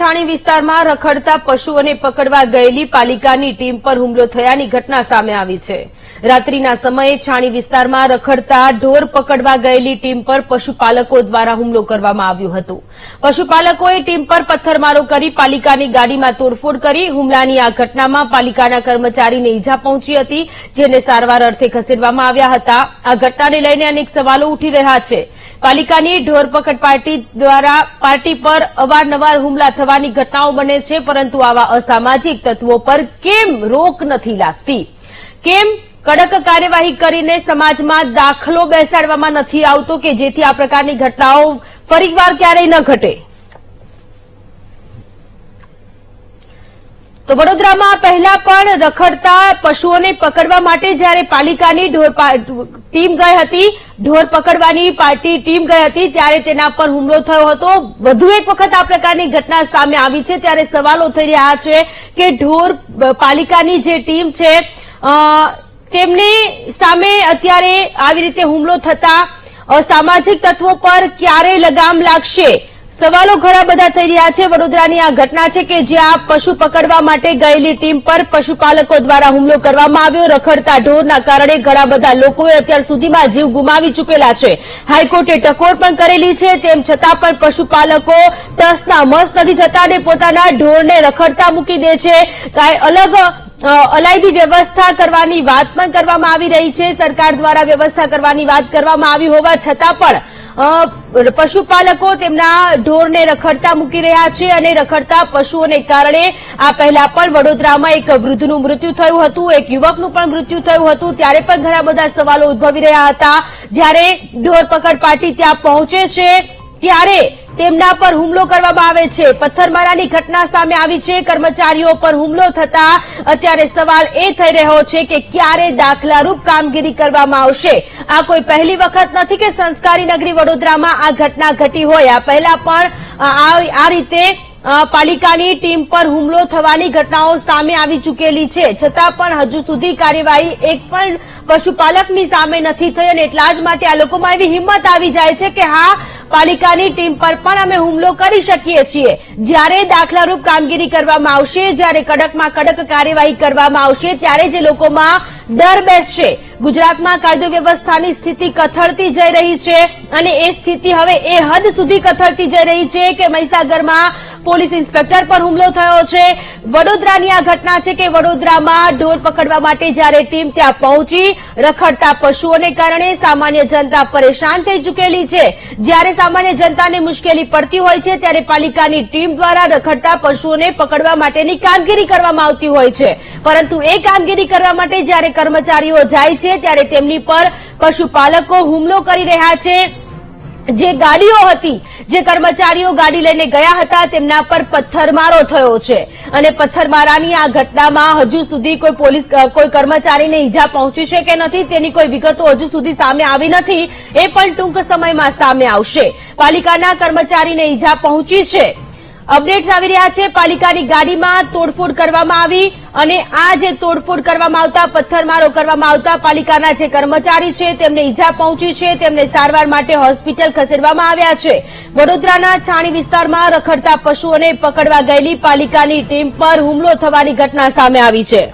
છાણી વિસ્તારમાં રખડતા પશુઓને પકડવા ગયેલી પાલિકાની ટીમ પર હુમલો થયાની ઘટના સામે આવી છે. રાત્રિના સમયે છાણી વિસ્તારમાં રખડતા ઢોર પકડવા ગયેલી ટીમ પર પશુપાલકો દ્વારા હુમલો કરવામાં આવ્યો હતો. પશુપાલકોએ ટીમ પર પથ્થરમારો કરી પાલિકાની ગાડીમાં તોડફોડ કરી હુમલાની આ ઘટનામાં પાલિકાના કર્મચારીને ઇજા પહોંચી હતી, જેને સારવાર અર્થે ખસેડવામાં આવ્યા હતા. આ ઘટનાને લઈને અનેક સવાલો ઉઠી રહ્યા છે. પાલિકાની ઢોરપકડ પાર્ટી દ્વારા પાર્ટી પર અવારનવાર હુમલા થવાની ઘટનાઓ બને છે, પરંતુ આવા અસામાજિક તત્વો પર કેમ રોક નથી લાગતી? કેમ કડક કાર્યવાહી કરીને સમાજમાં દાખલો બેસાડવામાં નથી આવતો કે જેથી આ પ્રકારની ઘટનાઓ ફરીવાર ક્યારેય ન ઘટે? તો વડોદરામાં પહેલા પણ રખડતા પશુઓને પકડવા માટે જ્યારે પાલિકાની ટીમ ગઈ હતી, ઢોર પકડવાની પાર્ટી ટીમ ગઈ હતી, ત્યારે તેના પર હુમલો થયો હતો. વધુ એક વખત આ પ્રકારની ઘટના સામે આવી છે. ત્યારે સવાલો થઈ રહ્યા છે કે ઢોર પાલિકાની જે ટીમ છે તેમની સામે અત્યારે આવી રીતે હુમલો થતા અસામાજિક તત્વો પર ક્યારે લગામ લાગશે? સવાલો ઘણા બધા થઈ રહ્યા છે. વડોદરાની આ ઘટના છે કે જ્યાં પશુ પકડવા માટે ગયેલી ટીમ પર પશુપાલકો દ્વારા હુમલો કરવામાં આવ્યો. રખડતા ઢોરના કારણે ઘણા બધા લોકોએ અત્યાર સુધીમાં જીવ ગુમાવી ચૂકેલા છે. હાઈકોર્ટે ટકોર પણ કરેલી છે. તેમ છતાં પણ પશુપાલકો ટસના મસ્ત નથી થતા અને પોતાના ઢોરને રખડતા મૂકી દે છે. કાંઈ અલગ અલાયદી વ્યવસ્થા કરવાની વાત પણ કરવામાં આવી રહી છે. સરકાર દ્વારા વ્યવસ્થા કરવાની વાત કરવામાં આવી હોવા છતાં પણ પશુપાલકો તેમના ઢોરને રખડતા મૂકી રહ્યા છે અને રખડતા પશુઓને કારણે આ પહેલા પણ વડોદરામાં એક વૃદ્ધનું મૃત્યુ થયું હતું, એક યુવકનું પણ મૃત્યુ થયું હતું. ત્યારે પણ ઘણા બધા સવાલો ઉદભવી રહ્યા હતા. જ્યારે ઢોર પકડ પાર્ટી ત્યાં પહોંચે છે, ત્યારે તેમના પર હુમલો કરવામાં આવે છે. પથ્થરમારાની ઘટના સામે આવી છે. કર્મચારીઓ પર હુમલો થતા અત્યારે સવાલ એ થઈ રહ્યો છે કે ક્યારે દાખલારૂપ કામગીરી કરવામાં આવશે? આ કોઈ પહેલી વખત નથી કે સંસ્કારી નગરી વડોદરામાં આ ઘટના ઘટી હોય. આ પહેલા પણ આ રીતે પાલિકાની ટીમ પર હુમલો થવાની ઘટનાઓ સામે આવી ચૂકેલી છે. છતાં પણ હજુ સુધી કાર્યવાહી એક પણ પશુપાલકની સામે નથી થઈ અને એટલા જ માટે આ લોકોમાં એવી હિંમત આવી જાય છે કે હા પાલિકાની ટીમ પર પણ અમે હુમલો કરી શકીએ છીએ. જ્યારે દાખલારૂપ કામગીરી કરવામાં આવશે, જ્યારે કડકમાં કડક કાર્યવાહી કરવામાં આવશે, ત્યારે જે લોકોમાં ડર બેસશે. ગુજરાતમાં કાયદો વ્યવસ્થાની સ્થિતિ કથળતી જઈ રહી છે અને એ સ્થિતિ હવે એ હદ સુધી કથળતી જઈ રહી છે કે મહીસાગરમાં પોલીસ ઇન્સ્પેક્ટર પર હુમલો થયો છે. વડોદરાની આ ઘટના છે કે વડોદરામાં ઢોર પકડવા માટે જ્યારે ટીમ ત્યાં પહોંચી, રખડતા પશુઓને કારણે સામાન્ય જનતા પરેશાન થઈ ચૂકેલી છે. જ્યારે સામાન્ય જનતાને મુશ્કેલી પડતી હોય છે, ત્યારે પાલિકાની ટીમ દ્વારા રખડતા પશુઓને પકડવા માટેની કામગીરી કરવામાં આવતી હોય છે. પરંતુ એ કામગીરી કરવા માટે જ્યારે કર્મચારીઓ જાય છે, ત્યારે તેમની પર પશુપાલકો હુમલો કરી રહ્યા છે. જે ગાડીઓ હતી, જે કર્મચારીઓ ગાડી લઈને ગયા હતા, તેમના પર પથ્થરમારો થયો છે. અને પથ્થરમારાની આ ઘટનામાં હજુ સુધી કોઈ પોલીસ કોઈ કર્મચારીને ઈજા પહોંચી છે કે નથી, તેની કોઈ વિગતો હજુ સુધી સામે આવી નથી, એ પણ ટૂંક સમયમાં સામે આવશે. પાલિકાના કર્મચારીને ઈજા પહોંચી છે. અપડેટ્સ આવી રહ્યા છે. પાલિકાની ગાડીમાં તોડફોડ કરવામાં આવી અને આ જે તોડફોડ કરવામાં આવતા, પથ્થરમારો કરવામાં આવતા, પાલિકાના જે કર્મચારી છે, તેમને ઈજા પહોંચી છે. તેમને સારવાર માટે હોસ્પિટલ ખસેડવામાં આવ્યા છે. વડોદરાના છાણી વિસ્તારમાં રખડતા પશુઓને પકડવા ગયેલી પાલિકાની ટીમ પર હુમલો થવાની ઘટના સામે આવી છે.